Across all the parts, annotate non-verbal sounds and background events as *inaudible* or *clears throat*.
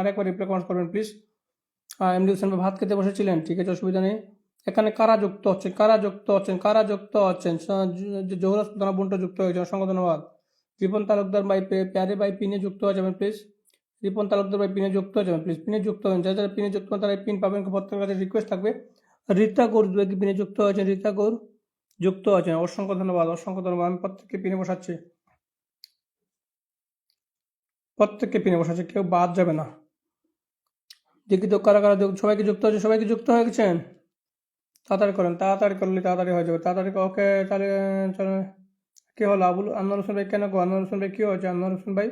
আরেকবার reply comment করবেন please MD Hossain ভাত খেতে বসেছিলেন? ঠিক আছে, অসুবিধা নেই। এখানে কারা যুক্ত হচ্ছেন কারা যুক্ত হচ্ছেন কারা যুক্ত হচ্ছেন প্রধান বন্ট যুক্ত হয়েছেন অসংখ্য ধন্যবাদ। রিপন তালুকদার পে- প্যারে বাই পিনে যুক্ত হয়ে যাবেন প্লিজ রিপন তালুকদার বাই পিনে যুক্ত হয়ে যাবেন প্লিজ পিনে যুক্ত হবেন, যারা যারা পিনে যুক্ত হন তারা পিন পাবেন প্রত্যেকের কাছে রিকোয়েস্ট থাকবে। রীতা গৌর দুই কি পিনে যুক্ত হয়েছেন, রীতা গৌর যুক্ত আছেন অসংখ্য ধন্যবাদ অসংখ্য ধন্যবাদ। আমি প্রত্যেককে পিনে বসাচ্ছি। প্রত্যেককে পিনে বসাচ্ছি, কেউ বাদ যাবে না। দেখি তো কারা কারা সবাইকে যুক্ত আছে সবাইকে যুক্ত হয়ে গেছেন? তাড়াতাড়ি করেন, তাড়াতাড়ি করলে তাড়াতাড়ি হয়ে যাবে। তাড়াতাড়ি ওকে, তাহলে, চলো। কি হলো? আবুল আনোয়ার হোসেন ভাই কেন গো? আনোয়ার হোসেন ভাই, কী হয়েছে? আনোয়ার হোসেন ভাই?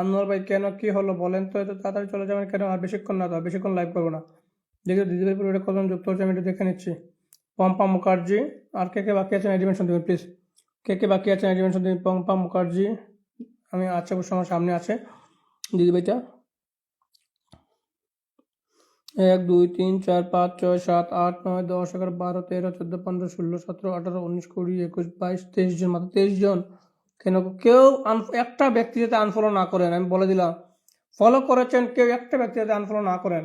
আনোয়ার ভাই কেন, কী হলো? বলেন তো, এত তাড়াতাড়ি চলে যাবেন কেন? আর বেশিক্ষণ না তো বেশিক্ষণ লাইভ করব না। দেখি দিদিভাই পুরো কজন যুক্ত হচ্ছে আমি একটু দেখে নিচ্ছি। পম্পা মুখার্জি, আর কে কে বাকি আছেন? এডিমেনশন দেবেন প্লিজ কে কে বাকি আছেন? এডিমেনশন দেবেন পম্পা মুখার্জি, আমি আছে অবশ্য আমার সামনে আছে। দিদিভাইটা এক, দুই, তিন, চার, পাঁচ, ছয়, সাত, আট, নয়, দশ, এগারো, বারো, তেরো, চোদ্দ, পনেরো, ষোলো, সতেরো, আঠারো, উনিশ, কুড়ি, একুশ, বাইশ, তেইশ জন, মাত্র তেইশ জন। কেন কেউ একটা ব্যক্তি যাতে আনফলো না করেন, আমি বলে দিলাম। ফলো করেছেন, কেউ একটা ব্যক্তি যাতে আনফলো না করেন।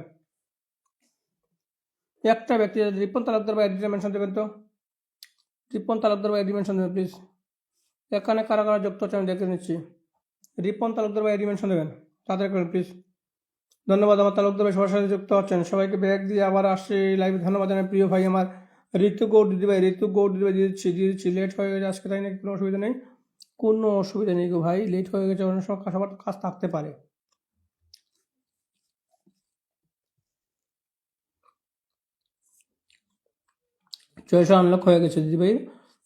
একটা ব্যক্তি যাতে রিপন তালুকদার বা এডিটর মেনশন দেবেন তো? রিপন তালুকদার বা এডি মেনশন দেবেন প্লিজ এখানে কারা কারা যুক্ত হচ্ছে আমি দেখে নিচ্ছি। রিপন তালুকদার বা এডি মেনশন দেবেন। তাড়াতাড়ি করেন প্লিজ ধন্যবাদ আমার তালুকদার সবার সাথে যুক্ত হচ্ছেন। সবাইকে ব্যাগ দিয়ে আবার আসছি লাইভে ধন্যবাদ জানাই প্রিয় ভাই আমার। ঋতু গৌড় দিদি ভাই, ঋতু গৌড় দিদি ভাই দিয়ে দিচ্ছি দিয়ে দিচ্ছি। লেট হয়ে গেছে আজকে, তাই নাকি কোনো অসুবিধা নেই? কোনো অসুবিধা নেই গো ভাই। লেট হয়ে গেছে অনেক সময় সবার কাজ থাকতে পারে। ছয়শো আনলক হয়ে গেছে দিদি ভাই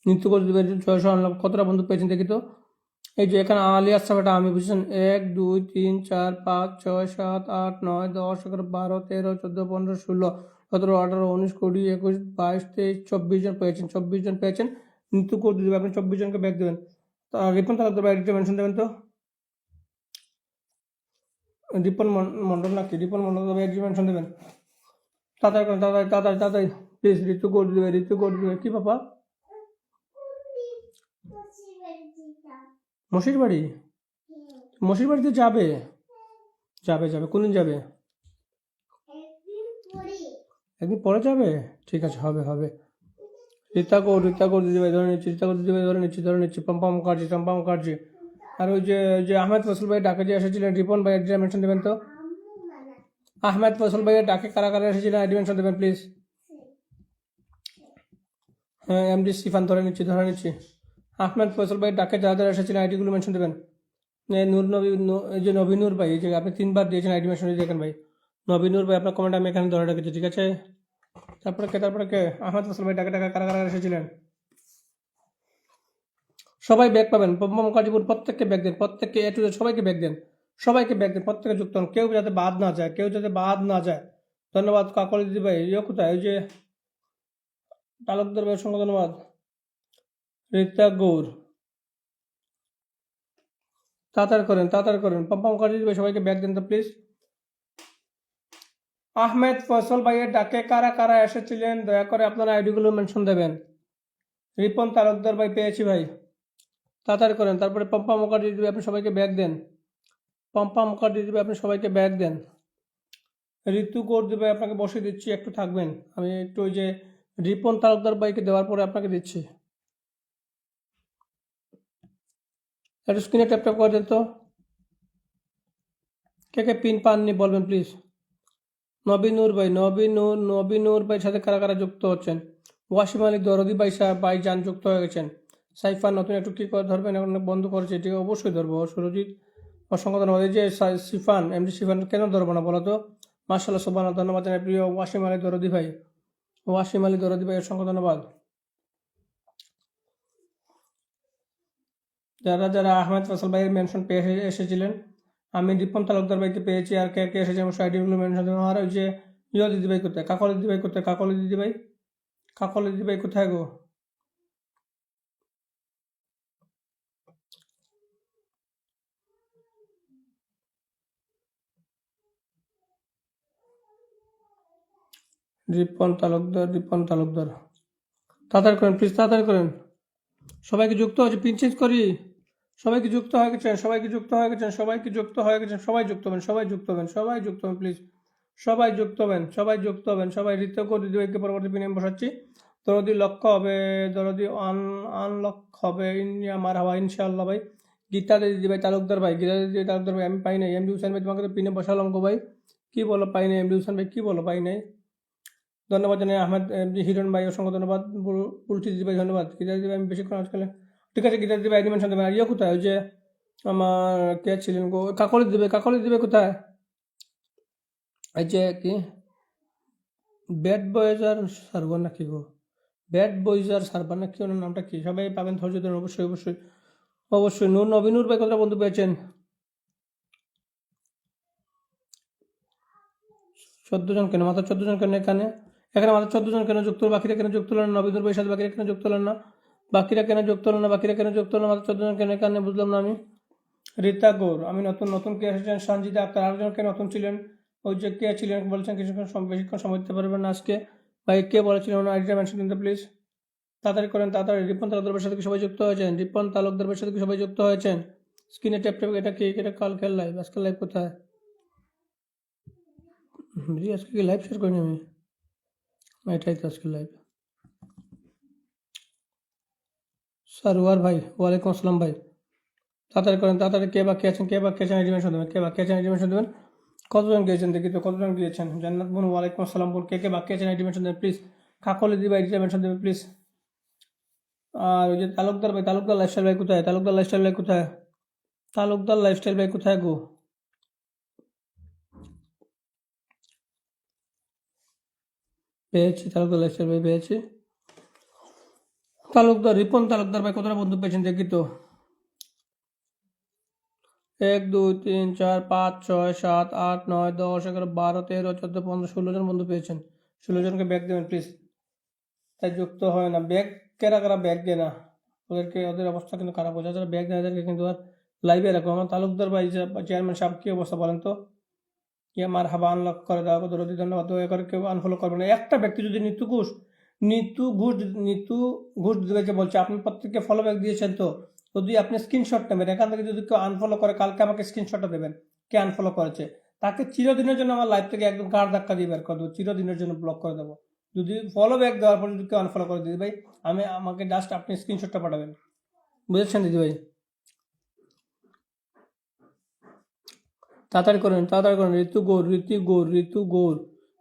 নৃত্য করে দিদি ভাই ছয়শো আনলক কতটা বন্ধু পেয়েছেন দেখি তো? এই যে এখানে আলি আসছাটা আমি বুঝছেন? এক, দুই, তিন, চার, পাঁচ, ছয়, সাত, আট, নয়, দশ, এগারো, বারো, তেরো, চোদ্দ, পনেরো, ষোলো, সতেরো, আঠারো, উনিশ, কুড়ি, একুশ, বাইশ, তেইশ, চব্বিশ জন পেয়েছেন। চব্বিশ জন পেয়েছেন নৃত্য করে দিদি আপনি চব্বিশ জনকে ব্যাগ দেবেন। রিপন ভাই একটা মেনশন দেবেন তো? রিপন মন- মন্ডল নাকি? রিপন মন্ডল একটা মেনশন দেবেন? তাড়াতাড়ি তাড়াতাড়ি তাড়াতাড়ি তাড়াতাড়ি। প্লিজ ঋতু করে দিবে ঋতু করে দিবে কি বাবা মসির বাড়ি? মসির বাড়িতে যাবে? যাবে যাবে। কোনদিন যাবে? একদিন পরে যাবে? ঠিক আছে, হবে হবে। রীতা কৌর রীতা কৌর দিদিভাই, ধরে নিচ্ছি, রীতা কৌর দিদিভাই, ধরে নিচ্ছি ধরে নিচ্ছি। পম্পা মুখার্জি, চম্পা মুখার্জি। আর ওই যে যে আহমেদ ফসল ভাই ডাকে যে এসেছিলেন, রিপন ভাই এডিটা মেনশন দেবেন তো? আহমেদ ফসল ভাইয়ের ডাকে কারা কারা এসেছিলেন এডি মেনশন দেবেন প্লিজ হ্যাঁ এমডি সিফান ধরে নিচ্ছি ধরে নিচ্ছি। আহমেদ ফসল ভাই ডাকে যারা যারা এসেছিলেন আইডিগুলো মেনশন দেবেন। নূর নবী যে নবীনুর ভাই যে আপনি তিনবার দিয়েছেন আইডি মেনশন দেখেন ভাই। নবীনুর ভাই, আপনার কমেন্ট আমি এখানে ধরে রেখেছি, ঠিক আছে? তারপরে কে তারপরে কে? আহমেদ ফসল ভাই ডাকে ডাকে কারা কারা এসেছিলেন? সবাই ব্যাগ পাবেন। পম্পা মুখার্জিপুর, প্রত্যেককে ব্যাগ দেন, প্রত্যেককে এ টু সবাইকে ব্যাগ দেন। সবাইকে ব্যাগ দেন, প্রত্যেকে যুক্ত হন, কেউ যাতে বাদ না যায়, কেউ যাতে বাদ না যায়। ধন্যবাদ, কাকলি দিদি ভাই। ইয়ে কোথায়? ওই যে তালুকদার ভাই অসংখ্য ধন্যবাদ। রীতা গৌর। তাড়াতাড়ি করেন তাড়াতাড়ি করেন। পম্পা মুখার্জি দিদি ভাই, সবাইকে ব্যাগ দেন তো প্লিজ আহমেদ ফসল ভাইয়ের ডাকে কারা কারা এসেছিলেন, দয়া করে আপনারা আইডিগুলো মেনশন দেবেন। রিপন তালুকদার ভাই পেয়েছি ভাই। তাড়াতাড়ি করেন, তারপরে পম্পা মুখার্জি ভাই, আপনি সবাইকে ব্যাগ দেন। পম্পা মুখার্জি ভাই, আপনি সবাইকে ব্যাগ দেন। ঋতু গৌর দিবে আপনাকে বসে দিচ্ছি, একটু থাকবেন। আমি একটু ওই যে রিপন তালুকদার ভাইকে দেওয়ার পরে আপনাকে দিচ্ছি। একটু স্ক্রিনে ট্যাপ ট্যাপ করে দেন তো। কে কে পিন পাননি বলবেন প্লিজ নবীনুর ভাই নবীনুর নবীনুর ভাই সাথে কারা কারা যুক্ত হচ্ছেন? ওয়াসিম আলী, দরদি ভাই সাহেব ভাই যান যুক্ত হয়ে গেছেন। সাইফার নতুন একটু কী করে ধরবেন, এখন বন্ধ করেছে এটি অবশ্যই ধরবো। সুরজিৎ অসংখ্য ধন্যবাদ এই যে সিফান এমডি সিফান কেন ধরবো না বলো তো? মার্শাল্লাহ সোবান ধন্যবাদ জানাই। প্রিয় ওয়াসিম আলী, দরদি ভাই। ওয়াসিম আলী, দরদি ভাই অসংখ্য ধন্যবাদ। যারা যারা আহমেদ ফসল ভাইয়ের মেনশন পেয়ে এসেছিলেন, আমি রিপন তালুকদার ভাইকে পেয়েছি আর কে কে এসেছে আমার সাইডগুলো মেনশন দেবো আর যে ইয় দিদি ভাই কোথায়? কাকলি দিদি ভাই কোথায়? কাকলি কাকলি দিদি ভাই কোথায় গো? রিপন তালুকদার রিপন তালুকদার। তাড়াতাড়ি করেন প্লিজ তাড়াতাড়ি করেন। সবাইকে যুক্ত হচ্ছে পিন চেঞ্জ করি। সবাইকে যুক্ত হয়ে গেছেন সবাইকে যুক্ত হয়ে গেছেন সবাইকে যুক্ত হয়ে গেছেন সবাই যুক্ত হবেন, সবাই যুক্ত হবেন, সবাই যুক্ত হবেন প্লিজ সবাই যুক্ত হবেন, সবাই যুক্ত হবেন, সবাই ঋতু করে দিদিভাইকে পরবর্তী পিনিয়ম বসাচ্ছি। দরদি লক্ষ্য হবে, দরদি আন আনলক হবে, ইন্ডিয়া মার হাওয়া, ইনশাআল্লাহ ভাই। গীতা দিদি ভাই, তালুকদার ভাই, গীতা দিদি তালুকদার ভাই, আমি পাই নাই। এমডি হুসেন ভাই, তোমাকে তো পিনে বসালাম গো ভাই। কি বলো, পাই নাই? এমডি হুসেন ভাই, কি বলো, পাই নাই? ধন্যবাদ জানাই আহমেদ হিরণ ভাই, অসংখ্য ধন্যবাদ। পুলটি দিদি ভাই, ধন্যবাদ। গীতা দিদি ভাই, আমি বেশিক্ষণ আজকাল ঠিক আছে দিদি ভাই অ্যানিমেশন দেবেন আর ইয়ে কোথায়? ওই যে আমার কে ছিলেন গো? কাকলি দেবে কাকলি দেবে কোথায়? এই যে কি? ব্যাড বয়েজ আর সার্ভার নাকি গো? ব্যাড বয়েজ আর সার্ভার নাকি, ওনার নামটা কি? সবাই পাবেন ধৈর্য ধরুন অবশ্যই অবশ্যই অবশ্যই। নূর নবীনুর ভাই কতটা বন্ধু পেয়েছেন? চোদ্দ জন কেন? মাত্র চোদ্দ জন কেন এখানে? এখানে মাত্র চোদ্দ জন কেন যুক্ত? বাকিরা কেন যুক্ত হলেন না? নবীনুর ভাইয়ের সাথে বাকিরা কেন যুক্ত হলেন না? বাকিরা কেন যুক্ত হলেন না? বাকিরা কেন যুক্ত হলেন না মাত্র চোদ্দ জন কেন এখানে? বুঝলাম না আমি। রীতা গৌর, আমি নতুন নতুন কে এসেছেন? সঞ্জিতা আক্তার, আরেকজন কে নতুন ছিলেন? ওই যে কে ছিলেন বলছেন কিছুক্ষণ বেশিক্ষণ সময় দিতে পারবেন না আজকে। ভাই, কে বলেছিলেন ওনার আইডিটা মেনশন দিন প্লিজ তাড়াতাড়ি করেন, তাড়াতাড়ি। রিপন তালুকদারের সাথে সবাই যুক্ত হয়েছেন? রিপন তালুকদারের সাথে সবাই যুক্ত হয়েছেন? স্ক্রিনে ট্যাপ ট্যাপ, এটা কি, এটা কাল খেল লাইভ আজকে লাইভ কোথায়? আজকে কি লাইভ শেয়ার করিনি আমি? এটাই তো আজকে লাইভ সারোয়ার ভাই, ওয়ালাইকুম আসসালাম ভাই। তাড়াতাড়ি করেন, তাড়াতাড়ি কে বা কে আছেন, কে বা কে আছেন দেবেন, কে বা কে আছেন এডিমেশন দেবেন? কতজন গিয়েছেন দেখি তো, কতজন গিয়েছেন? জান্নাত বোন, ওয়ালাইকুম আসসালাম বোন, কে কে বাকি আছেন এডিমেশন দেবেন প্লিজ কাকলে দিবা এডিমেশন দেবেন প্লিজ আর ওই যে তালুকদার ভাই, তালুকদার লাইফস্টাইল ভাই কোথায়? তালুকদার লাইফস্টাইল ভাই কোথায়? তালুকদার লাইফস্টাইল ভাই কোথায় গো? পেয়েছি, তালুকদার লাইফস্টাইল ভাই পেয়েছি। তালুকদার, রিপন তালুকদার ভাই, কতটা বন্ধু পেয়েছেন দেখি তো? এক, দুই, তিন, চার, পাঁচ, ছয়, সাত, আট, নয়, দশ, এগারো, বারো, তেরো, চোদ্দ, পনেরো, ষোলো জন বন্ধু পেয়েছেন। ষোলো জনকে ব্যাগ দেবেন প্লিজ তাই যুক্ত হয় না। ব্যাগ কেরা কারা ব্যাগ দেয় না? ওদেরকে, ওদের অবস্থা কিন্তু খারাপ হচ্ছে যারা ব্যাগ দেয় কিন্তু আর লাইভে রাখো। আমার তালুকদার ভাই চেয়ারম্যান সাহেব, কী অবস্থা বলেন তো? কি আমার হাবা আনলক করে দেওয়া দরদি ধন্যবাদ। দয়া করে কেউ আনফলো করবে না। একটা ব্যক্তি যদি নিতু ঘুষ নিতু ঘুষ নিতু ঘুষ দিদিভাইকে বলছে, আপনি প্রত্যেককে ফলো ব্যাক দিয়েছেন তো? যদি আপনি স্ক্রিনশট নেবেন, এখান থেকে যদি কেউ আনফলো করে, কালকে আমাকে স্ক্রিনশটটা দেবেন, কে আনফলো করেছে? তাকে চিরদিনের জন্য আমার লাইফ থেকে একদম গাড় ধাক্কা দিয়ে বের করে দেবো, চিরদিনের জন্য ব্লক করে দেবো। যদি ফলো ব্যাক দেওয়ার পর যদি কেউ আনফলো করে, দিদি ভাই, আমি, আমাকে জাস্ট আপনি স্ক্রিনশটটা পাঠাবেন। বুঝেছেন দিদি ভাই? তাড়াতাড়ি করেন তাড়াতাড়ি করেন, ঋতু গৌর ঋতু গৌর ঋতু গৌর।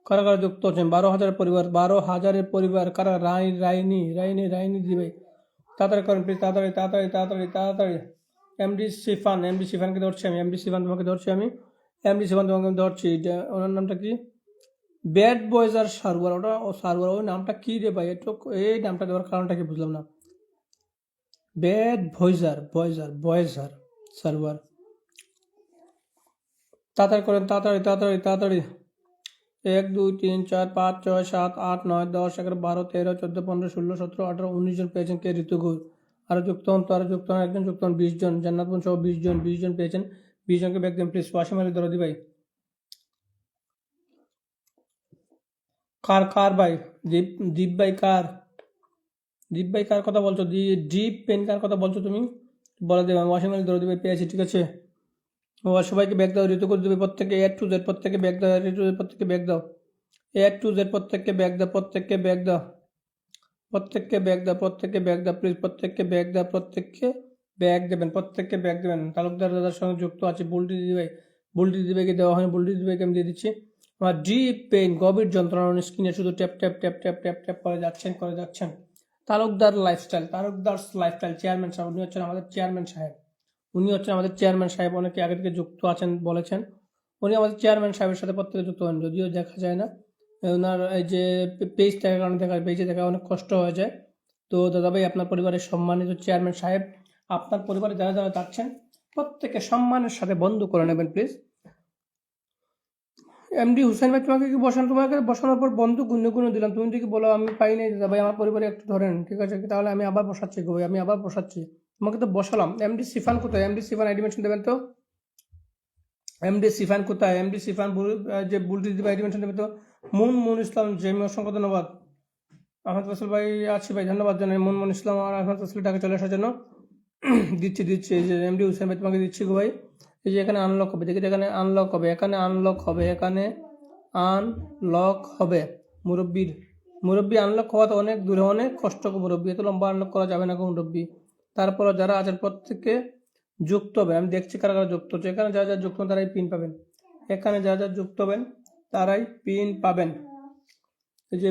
কারা কারা যুক্ত আছেন বারো হাজার পরিবার, বারো হাজারের পরিবার কারা? রাই রাইনি রাইনি রাইনি দিবে তাড়াতাড়ি করেন প্লিজ তাড়াতাড়ি তাড়াতাড়ি তাড়াতাড়ি তাড়াতাড়ি। এমডি সিফান এমডি সিফানকে ধরছি আমি এমডি সিফান তোমাকে ধরছি আমি। এমডি সিফান তোমাকে ধরছি। ওনার নামটা কি? ব্যাড বয়েজ আর সার্ভার ওটা ও সার্ভার ওই নামটা কী রে ভাই? একটু এই নামটা দেওয়ার কারণটা কি বুঝলাম না। ব্যাড ভয়েজার বয়েজার বয়েজার সার্ভার তাড়াতাড়ি করেন, তাড়াতাড়ি তাড়াতাড়ি তাড়াতাড়ি। এক, দুই, তিন, চার, পাঁচ, ছয়, সাত, আট, নয়, দশ, এগারো, বারো, তেরো, চোদ্দ, পনেরো, ষোলো, সতেরো, আঠারো, উনিশ জন পেয়েছেন কে? ঋতুগুর আরও যুক্ত হন তো আরও যুক্ত হন, একজন যুক্ত হন, বিশ জন। জান্নাত বোন সহ বিশ জন বিশ জন পেয়েছেন। বিশ জনকে ব্যাগ দেন প্লিজ ওয়াসিম আলী দরদি ভাই। কার কার ভাই? দীপ দীপ ভাই কার? দীপ ভাই কার কথা বলছো? দি ডিপ পেন কার কথা বলছো তুমি? বলে দেবে আমি ওয়াসিম আলী দরদি ভাই পেয়েছি, ঠিক আছে? ও সবাইকে ব্যাগ দাও, ঋতু করে দেবে প্রত্যেকে এ টু জেড প্রত্যেকে ব্যাগ দাও এ টু জেড প্রত্যেকে ব্যাগ দাও এ টু জেড প্রত্যেককে ব্যাগ দাও, প্রত্যেককে ব্যাগ দাও, প্রত্যেককে ব্যাগ দাও, প্রত্যেককে ব্যাগ দাও প্লিজ প্রত্যেককে ব্যাগ দাও, প্রত্যেককে ব্যাগ দেবেন, প্রত্যেককে ব্যাগ দেবেন। তালুকদার দাদার সঙ্গে যুক্ত আছে, বুলটি দিদিভাই, বুলটি দিদিভাইকে দেওয়া হয় বুলটি দিদিভাইকে আমি দিয়ে দিচ্ছি। আমার ডিপ পেইন গভীর যন্ত্রণা স্ক্রিনে শুধু tap tap tap tap tap tap করে যাচ্ছেন করে যাচ্ছেন। Talukdar Lifestyle Talukdar Lifestyle chairman সাহেব, উনি হচ্ছেন আমাদের চেয়ারম্যান সাহেব। উনি হচ্ছেন আমাদের চেয়ারম্যান সাহেব, অনেকে আগে থেকে যুক্ত আছেন বলেছেন। উনি আমাদের চেয়ারম্যান সাহেবের সাথে প্রত্যেকে যুক্ত হন, যদিও দেখা যায় না। ওনার এই যে পেজ থাকার কারণে দেখা পেজে দেখা অনেক কষ্ট হয়ে যায়। তো দাদাভাই, আপনার পরিবারের সম্মানিত চেয়ারম্যান সাহেব, আপনার পরিবারে যারা যারা থাকছেন, প্রত্যেকে সম্মানের সাথে বন্ধ করে নেবেন প্লিজ এমডি হুসেন ভাই, তোমাকে কি বসান তোমাকে বসানোর পর বন্ধু গুনে গুনে দিলাম। তুমি যদি বলো, আমি পাই নাই দাদা ভাই আমার পরিবারে একটু ধরেন, ঠিক আছে? তাহলে আমি আবার বসাচ্ছি গো আমি আবার বসাচ্ছি। তোমাকে তো বসালাম। এমডি সিফান কোথায়? এমডি সিফান এডিমেশন দেবেন তো? এমডি সিফান কোথায়? এমডি সিফান যে বুলটি দিবা এডিমেশন দেবেন তো? মুন মুন ইসলাম, জেমি, অসংখ্য ধন্যবাদ। আহমদ ফসল ভাই, আছি ভাই, ধন্যবাদ জানাই। মুন মুন ইসলাম আর আহমদ ফসল ঢাকা চলে আসার জন্য। *clears throat* দিচ্ছি দিচ্ছি। এই যে এমডি হুসেন ভাই তোমাকে দিচ্ছি গো ভাই। এই যে এখানে আনলক হবে, দেখি এখানে আনলক হবে। এখানে আনলক হবে, এখানে আনলক হবে। মুরব্বির, মুরব্বি আনলক হওয়া তো অনেক দূরে, অনেক কষ্ট মুরব্বি। এত লম্বা আনলক করা যাবে না গো মুরব্বি। তারপর যারা আছেন প্রত্যেককে যুক্ত হবে আমি দেখছি কারা কারা যুক্ত হচ্ছে। এখানে যারা যারা যুক্ত হবেন, তারাই পিন পাবেন। এখানে যারা যারা যুক্ত হবেন, তারাই পিন পাবেন। এই যে